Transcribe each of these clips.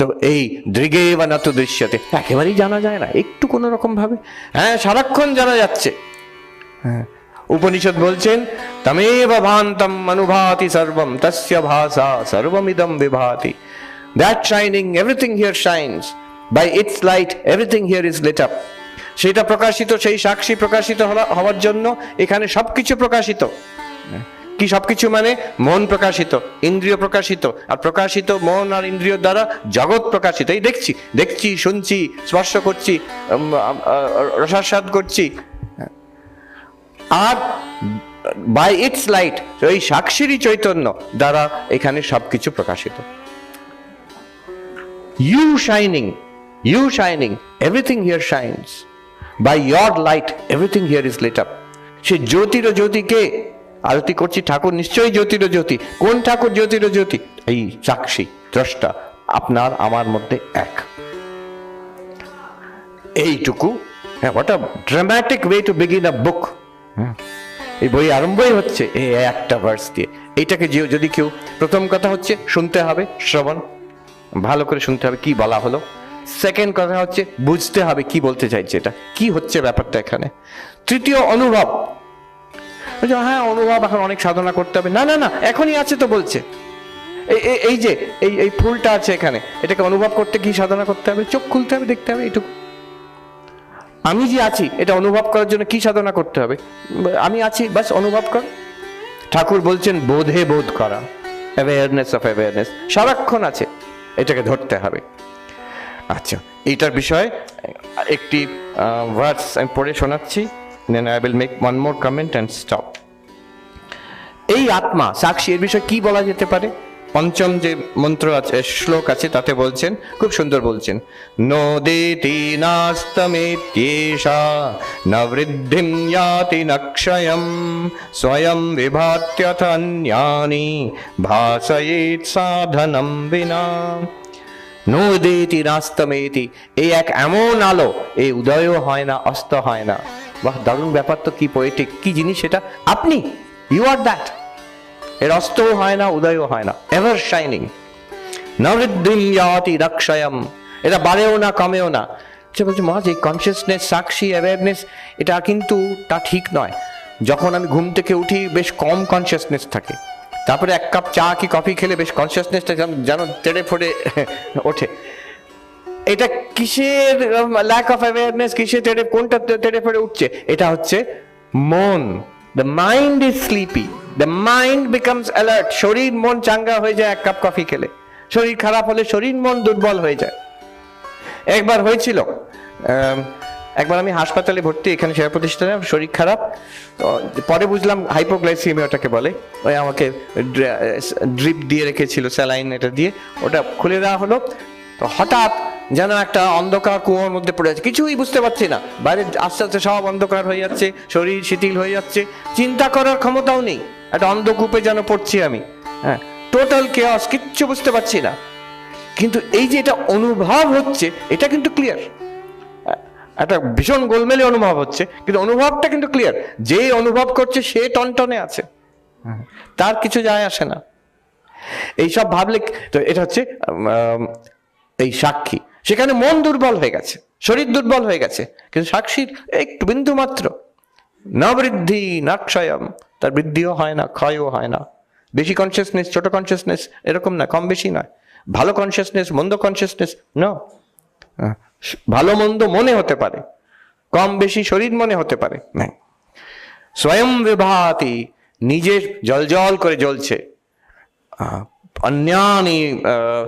তো এই দৃগেব না তো দৃশ্যতে একেবারেই জানা যায় না, একটু কোনো রকম ভাবে। হ্যাঁ সারাক্ষণ জানা যাচ্ছে। হ্যাঁ উপনিষদ বলছেন, তমেব ভান্তম অনুভাতি সর্বম, তস্য ভাষা সর্বমিদম বিভাতি। That shining everything here shines by its light everything here is lit up সেটা প্রকাশিত, সেই সাক্ষী প্রকাশিত হওয়া- হওয়ার জন্য এখানে সবকিছু প্রকাশিত। কি সবকিছু মানে? মন প্রকাশিত, ইন্দ্রিয় প্রকাশিত, আর প্রকাশিত মন আর ইন্দ্রিয় দ্বারা জগৎ প্রকাশিত। এই দেখছি দেখছি, শুনছি, স্পর্শ করছি রসাস্বাদ করছি। আর বাই ইটস লাইট ওই সাক্ষীরই চৈতন্য দ্বারা এখানে সবকিছু প্রকাশিত। You shining you shining everything here shines by your light everything here is lit up সে জ্যোতির জ্যোতিকে আরতি করছি, ঠাকুর নিশ্চয়ই জ্যোতির জ্যোতি কোন ঠাকুর জ্যোতির জ্যোতি এই সাক্ষী দ্রষ্টা, আপনার, আমার মধ্যে এক। এইটুকু হ্যাঁ what a dramatic way to begin a book এই বই আরম্ভই হচ্ছে এই একটা ভার্স দিয়ে। এইটাকে যে- যদি কেউ, প্রথম কথা হচ্ছে, শুনতে হবে, শ্রবণ। ভালো করে শুনতে হবে, কি বলা হলো। সেকেন্ড কথা হচ্ছে, বুঝতে হবে, কি বলতে চাইছে এটা। কি হচ্ছে ব্যাপারটা এখানে? তৃতীয় অনুভব বলছে, হ্যাঁ অনুভব এখন অনেক সাধনা করতে হবে। না না না এখনই আছে তো বলছে। এই- এই- যে এই এই ফুলটা আছে এখানে এটাকে অনুভব করতে কি সাধনা করতে হবে চোখ খুলতে হবে দেখতে হবে এইটুকু। আমি যে আছি এটা অনুভব করার জন্য কি সাধনা করতে হবে? আমি আছি বাস অনুভব কর। ঠাকুর বলছেন বোধে বোধ করা অ্যাওয়ারনেস অফ অ্যাওয়ারনেস সারাক্ষণ আছে এটাকে ধরতে হবে। আচ্ছা এইটার বিষয়ে একটি ওয়ার্ডস আমি পড়ে শোনাচ্ছি। Then I will make one more comment and stop এই আত্মা সাক্ষী এর বিষয়ে কি বলা যেতে পারে? পঞ্চম যে মন্ত্র আছে শ্লোক আছে তাতে বলছেন খুব সুন্দর বলছেন নোদেতি নাস্তমেত্যেষা ন বৃদ্ধিম ইয়াতি ন ক্ষয়ম স্বয়ং বিভাত্যথ অন্যানি ভাসয়েৎ সাধনম বিনা। নোদেতি নাস্তমেতি এই এক এমন আলো এই উদয়ও হয় না অস্ত হয় না। বাহ, দারুণ ব্যাপার তো, কি পোয়েটিক কি জিনিস সেটা? আপনি ইউ আর দ্যাট এর অস্তও হয় না, উদয়ও হয় না এভার শাইনিং নবৃদ্ধিম এটা বাড়েও না, কমেও না। সে বলছে মহাজ এই কনসিয়াসনেস সাক্ষী অ্যাওয়ারনেস এটা কিন্তু তা ঠিক নয়। যখন আমি ঘুম থেকে উঠি, বেশ কম কনসিয়াসনেস থাকে। তারপরে এক কাপ চা কি, কফি খেলে বেশ কনসিয়াসনেসটা যেন তেড়ে ফোড়ে ওঠে। এটা কিসের ল্যাক অফ অ্যাওয়ারনেস কিসের তেড়ে কোনটা তেড়ে ফেড়ে উঠছে? এটা হচ্ছে মন। The mind is sleepy the mind becomes alert শরীর, মন চাঙ্গা হয়ে যায় এক কাপ কফি খেলে। শরীর খারাপ হলে শরীর, মন দুর্বল হয়ে যায়। একবার হয়েছিল একবার আমি হাসপাতালে ভর্তি এখানে সেবা প্রতিষ্ঠানে, শরীর খারাপ। পরে বুঝলাম হাইপোগ্লাইসিমিয়া ওটাকে বলে। ওই আমাকে ড্রিপ দিয়ে রেখেছিল স্যালাইন এটা দিয়ে। ওটা খুলে দেওয়া হলো। তো হঠাৎ যেন একটা অন্ধকার কুয়োর মধ্যে পড়ে আছে। কিছুই বুঝতে পারছি না। বাইরে আস্তে আস্তে সব অন্ধকার হয়ে যাচ্ছে, শরীর শিথিল হয়ে যাচ্ছে, চিন্তা করার ক্ষমতাও নেই। একটা অন্ধকূপে যেন পড়ছি আমি। হ্যাঁ টোটাল কেয়াস কিচ্ছু বুঝতে পারছি না। কিন্তু এই যে এটা অনুভব হচ্ছে, এটা কিন্তু ক্লিয়ার একটা ভীষণ গোলমেলে অনুভব হচ্ছে, কিন্তু অনুভবটা কিন্তু ক্লিয়ার যে অনুভব করছে, সে টনটনে আছে। তার কিছু যায় আসে না। এইসব ভাবলে, তো এটা হচ্ছে এই সাক্ষী। সেখানে মন দুর্বল হয়ে গেছে শরীর দুর্বল হয়ে গেছে কিন্তু সাক্ষীর একটু বিন্দু মাত্র। না বৃদ্ধি না ক্ষয়ম তার বৃদ্ধিও হয় না ক্ষয়ও হয় না। বেশি কনসিয়াসনেস ছোট কনসিয়াসনেস এরকম না কম বেশি নয়। ভালো কনসিয়াসনেস মন্দ কনসিয়াসনেস না ভালো মন্দ মনে হতে পারে কম বেশি শরীর মনে হতে পারে নাই। স্বয়ং বিভাতি নিজে জল জল করে জ্বলছে। অন্যানি আহ,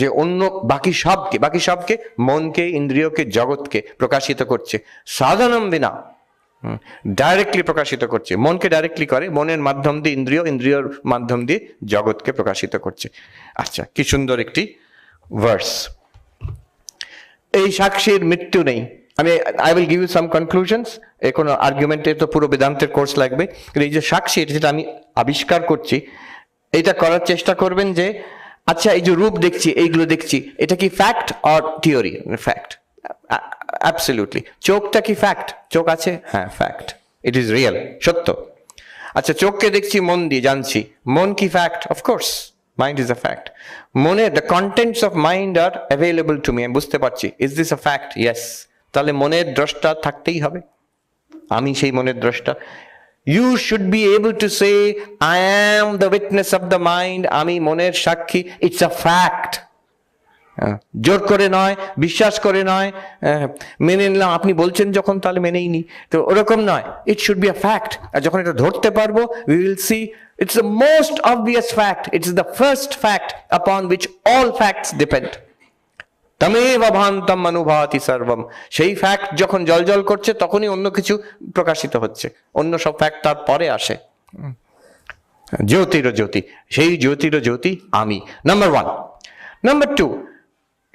যে অন্য বাকি সবকে বাকি সবকে মনকে, ইন্দ্রিয়কে, জগৎকে প্রকাশিত করছে। সাধনম বিনা ডাইরেক্টলি প্রকাশিত করছে। মনকে ডাইরেক্টলি করে, মনের মাধ্যম দিয়ে ইন্দ্রিয়, ইন্দ্রিয়র মাধ্যম দিয়ে জগৎকে প্রকাশিত করছে। আচ্ছা কি সুন্দর একটি ভার্স এই সাক্ষীর মৃত্যু নেই। আমি I will give you some conclusions এর কোনো আর্গুমেন্টে তো পুরো বেদান্তের কোর্স লাগবে। কিন্তু এই যে সাক্ষী যেটা আমি আবিষ্কার করছি, এটা করার চেষ্টা করবেন যে আচ্ছা এই যে রূপ দেখছি, এইগুলো দেখছি, এটা কি fact or theory fact absolutely চোখটা কি ফ্যাক্ট চোখ আছে? হ্যাঁ ফ্যাক্ট ইট ইজ রিয়েল সত্য. আচ্ছা চোখকে দেখছি, মন দিয়ে জানছি। মন কি fact of course mind is a fact মনে the contents of mind are available to me আমি বুঝতে পারছি। Is this a fact yes তাহলে মনের দ্রষ্টা থাকতেই হবে। আমি সেই মনের দ্রষ্টা। You should be able to say I am the witness of the mind আমি মনের সাক্ষী ইটস আ ফ্যাক্ট হ্যাঁ, জোর করে নয় বিশ্বাস করে নয় আহ, মেনে নিলাম আপনি বলছেন যখন তাহলে মেনেই নি। তো ওরকম নয় it should be a fact আর যখন এটা ধরতে পারব we will see it's the most obvious fact it's the first fact upon which all facts depend তমেব ভান্তম অনুভাতি সর্বম সেই ফ্যাক্ট যখন জল জল করছে, তখনই অন্য কিছু প্রকাশিত হচ্ছে। অন্য সব ফ্যাক্ট তার পরে আসে। জ্যোতির জ্যোতি। সেই জ্যোতির জ্যোতি আমি। Number one number two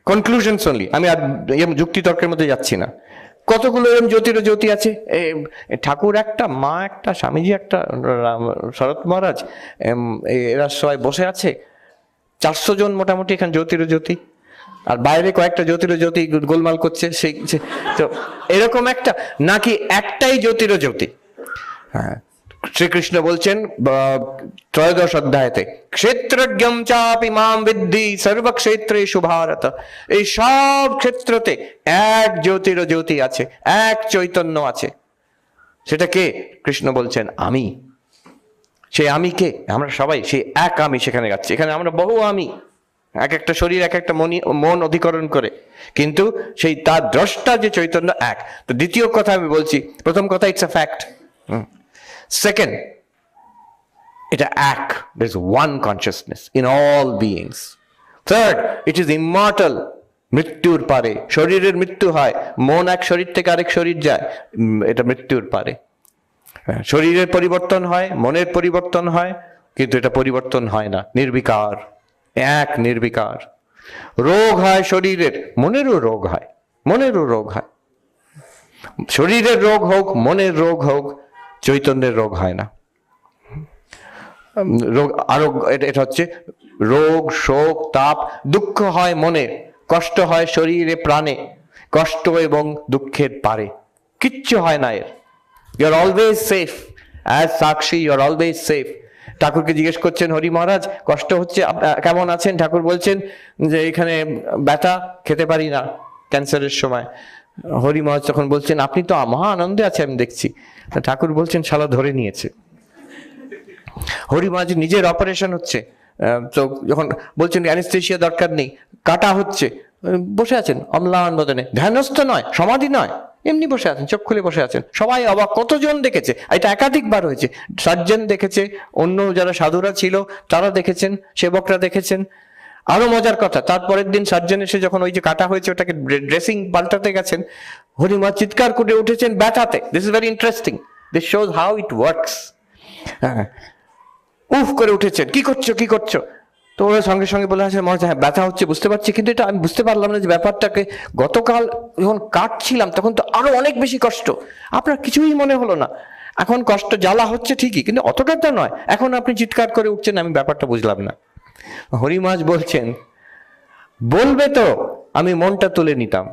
conclusions only আমি আর যুক্তি তর্কের মধ্যে যাচ্ছি না। কতগুলো এরম জ্যোতির জ্যোতি আছে? ঠাকুর একটা, মা একটা, স্বামীজি একটা শরৎ মহারাজ এরা সবাই বসে আছে। চারশো জন মোটামুটি এখানে জ্যোতির জ্যোতি। আর বাইরে কয়েকটা জ্যোতির জ্যোতি গোলমাল করছে, সেই তো এরকম একটা, নাকি একটাই জ্যোতির জ্যোতি হ্যাঁ শ্রীকৃষ্ণ বলছেন ত্রয়োদশ অধ্যায়তে, ক্ষেত্রজ্ঞম চাপি মাম বিদ্ধি সর্বক্ষেত্রেষু ভারত। এই সব ক্ষেত্রতে এক জ্যোতির জ্যোতি আছে, এক চৈতন্য আছে। সেটা কে? কৃষ্ণ বলছেন, আমি। সে আমি কে? আমরা সবাই সেই এক আমি সেখানে যাচ্ছি। এখানে আমরা বহু আমি। এক একটা শরীর এক একটা মনি মন অধিকরণ করে। কিন্তু সেই তার দ্রষ্টা যে চৈতন্য এক। তো দ্বিতীয় কথা আমি বলছি প্রথম কথা ইটস আ ফ্যাক্ট সেকেন্ড এটা এক। There is one consciousness in all beings third it is immortal মৃত্যুর পারে। শরীরের মৃত্যু হয়। মন এক শরীর থেকে আরেক শরীর যায়। এটা মৃত্যুর পারে। হ্যাঁ, শরীরের পরিবর্তন হয় মনের পরিবর্তন হয় কিন্তু এটা পরিবর্তন হয় না। নির্বিকার। এক নির্বিকার। রোগ হয় শরীরের, মনেরও রোগ হয়, মনেরও রোগ হয়। শরীরের রোগ হোক, মনের রোগ হোক, চৈতন্যের রোগ হয় না। রোগ, আরও, এটা হচ্ছে রোগ, শোক, তাপ, দুঃখ হয় মনে, কষ্ট হয় শরীরে, প্রাণে, কষ্ট এবং দুঃখের পারে। কিচ্ছু হয় না এর। You are always safe as sakshi you are always safe ঠাকুরকে জিজ্ঞেস করছেন, হরি মহারাজ, কষ্ট হচ্ছে কেমন আছেন? ঠাকুর বলছেন যে, এখানে ব্যথা, খেতে পারি না ক্যান্সারের সময়। হরি মহারাজ তখন বলছেন, আপনি তো মহা আনন্দে আছে আমি দেখছি। ঠাকুর বলছেন, শালা ধরে নিয়েছে। হরিমাজ নিজের অপারেশন হচ্ছে। তো যখন বলছেন অ্যানেস্থেশিয়া দরকার নেই, কাটা হচ্ছে। বসে আছেন অম্লান বদনে ধ্যানস্থ নয়, সমাধি নয়, এমনি বসে আছেন, চোখ খুলে বসে আছেন। সবাই অবাক, কতজন দেখেছে? এটা একাধিকবার হয়েছে। সার্জন দেখেছে, অন্য যারা সাধুরা ছিল, তারা দেখেছেন, সেবকরা দেখেছেন। আরও মজার কথা, তারপরের দিন সার্জন এসে যখন ওই যে কাটা হয়েছে, ওটাকে ড্রেসিং পাল্টাতে গেছেন, হরিমা চিৎকার করে উঠেছেন ব্যথাতে। This is very interesting this shows how it works উফ করে উঠেছেন, কি করছ কি করছ? তো ওরা সঙ্গে সঙ্গে বলে আছে মনে হ্যাঁ ব্যথা হচ্ছে, বুঝতে পারছি, কিন্তু এটা আমি বুঝতে পারলাম না যে ব্যাপারটাকে গতকাল যখন কাটছিলাম, তখন তো আরও অনেক বেশি কষ্ট। আপনার কিছুই মনে হলো না। এখন কষ্ট জ্বালা হচ্ছে ঠিকই, কিন্তু অতটা তো নয়। এখন আপনি চিৎকার করে উঠছেন, আমি ব্যাপারটা বুঝলাম না। হরিমাজ বলছেন, বলবে তো, আমি মনটা তুলে নিতাম।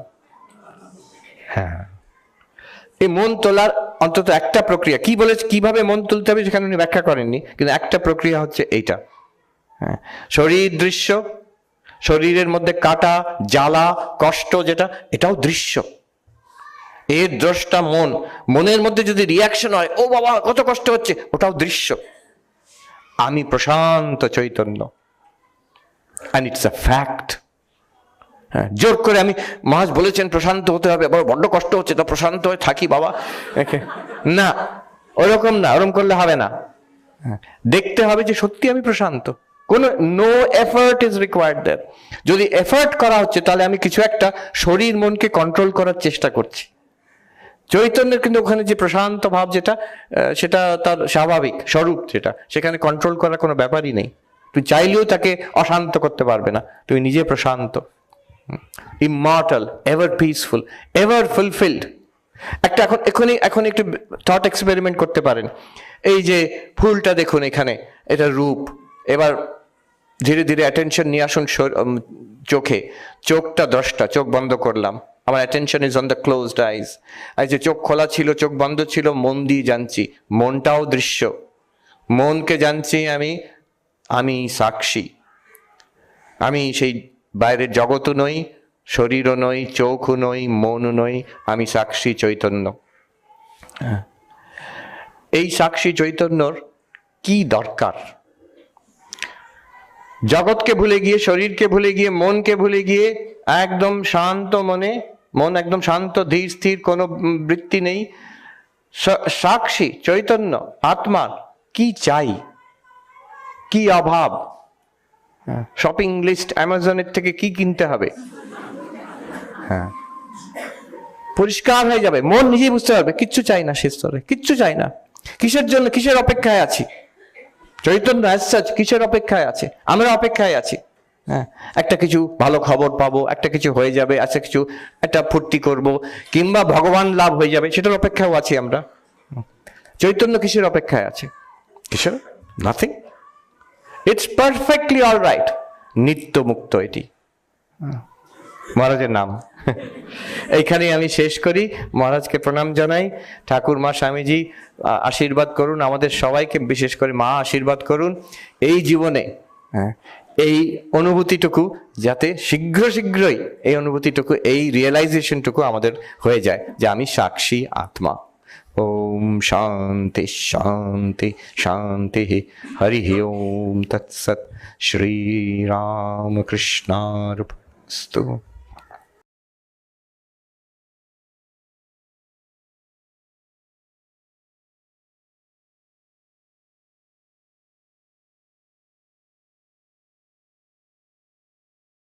হ্যাঁ। এই মন তোলার অন্তত একটা প্রক্রিয়া, কি বলে কীভাবে মন তুলতে হবে সেখানে উনি ব্যাখ্যা করেননি, কিন্তু একটা প্রক্রিয়া হচ্ছে এইটা। হ্যাঁ। শরীর দৃশ্য শরীরের মধ্যে কাটা জ্বালা কষ্ট যেটা এটাও দৃশ্য। এর দ্রষ্টা মন। মনের মধ্যে যদি রিয়াকশন হয় ও বাবা কত কষ্ট হচ্ছে ওটাও দৃশ্য। আমি প্রশান্ত চৈতন্য। অ্যান্ড ইটস আ ফ্যাক্ট হ্যাঁ জোর করে আমি মহাজ বলেছেন প্রশান্ত হতে হবে। বড় বড্ড কষ্ট হচ্ছে তো প্রশান্ত হয়ে থাকি বাবা। না ওরকম না ওরকম করলে হবে না। হ্যাঁ, দেখতে হবে যে সত্যি আমি প্রশান্ত। কোনো no effort is required there যদি এফার্ট করা হচ্ছে, তাহলে আমি কিছু একটা শরীর মনকে কন্ট্রোল করার চেষ্টা করছি। চৈতন্যের কিন্তু ওখানে যে প্রশান্ত ভাব যেটা সেটা তার স্বাভাবিক, স্বরূপ যেটা, সেখানে কন্ট্রোল করার কোনো ব্যাপারই নেই। তুই চাইলেও তাকে অশান্ত করতে পারবে না। তুমি নিজে প্রশান্ত। Immortal ever peaceful ever fulfilled একটা এখন, এখনই, এখন একটু থট এক্সপেরিমেন্ট করতে পারেন। এই যে ফুলটা দেখুন এখানে, এটা রূপ। এবার ধীরে ধীরে অ্যাটেনশন নিয়ে আসুন চোখে। চোখটা দশটা, চোখ বন্ধ করলাম। আমার attention is on the closed eyes আর যে চোখ খোলা ছিল, চোখ বন্ধ ছিল, মন দিয়ে জানছি। মনটাও দৃশ্য। মনকে জানছি আমি আমি সাক্ষী। আমি সেই বাইরের জগতও নই, শরীরও নই, চোখও নই, মনও নই, আমি সাক্ষী চৈতন্য। এই সাক্ষী চৈতন্যর কি দরকার? জগৎকে ভুলে গিয়ে শরীরকে ভুলে গিয়ে মনকে ভুলে গিয়ে একদম শান্ত মনে মন একদম শান্ত ধীর স্থির কোনো বৃত্তি নেই। সাক্ষী চৈতন্য আত্মার কি চাই? কি অভাব? শপিং লিস্ট অ্যামাজনের থেকে কি কিনতে হবে? হ্যাঁ। পরিষ্কার হয়ে যাবে। মন নিজেই বুঝতে পারবে কিচ্ছু চাই না সে স্তরে কিচ্ছু চাই না। কিসের জন্য কিসের অপেক্ষায় আছি? চৈতন্য such কিসের অপেক্ষায় আছে? আমরা অপেক্ষায় আছি। হ্যাঁ একটা কিছু ভালো খবর পাবো, একটা কিছু হয়ে যাবে আচ্ছা কিছু, একটা ফুর্তি করব, কিংবা ভগবান লাভ হয়ে যাবে, সেটার অপেক্ষাও আছি আমরা। চৈতন্য কিসের অপেক্ষায় আছে? কিসের? Nothing it's perfectly all right নিত্য মুক্ত এটি মহারাজের নাম। এইখানেই আমি শেষ করি। মহারাজকে প্রণাম জানাই। ঠাকুর মা স্বামীজি আশীর্বাদ করুন। আমাদের সবাইকে বিশেষ করে মা আশীর্বাদ করুন। এই জীবনে হ্যাঁ, এই অনুভূতিটুকু যাতে শীঘ্র শীঘ্রই এই অনুভূতিটুকু এই রিয়েলাইজেশনটুকু আমাদের হয়ে যায় যে আমি সাক্ষী আত্মা। ওম শান্তি শান্তি শান্তি হরি ওম। তৎসৎ শ্রীরামকৃষ্ণার্পস্তু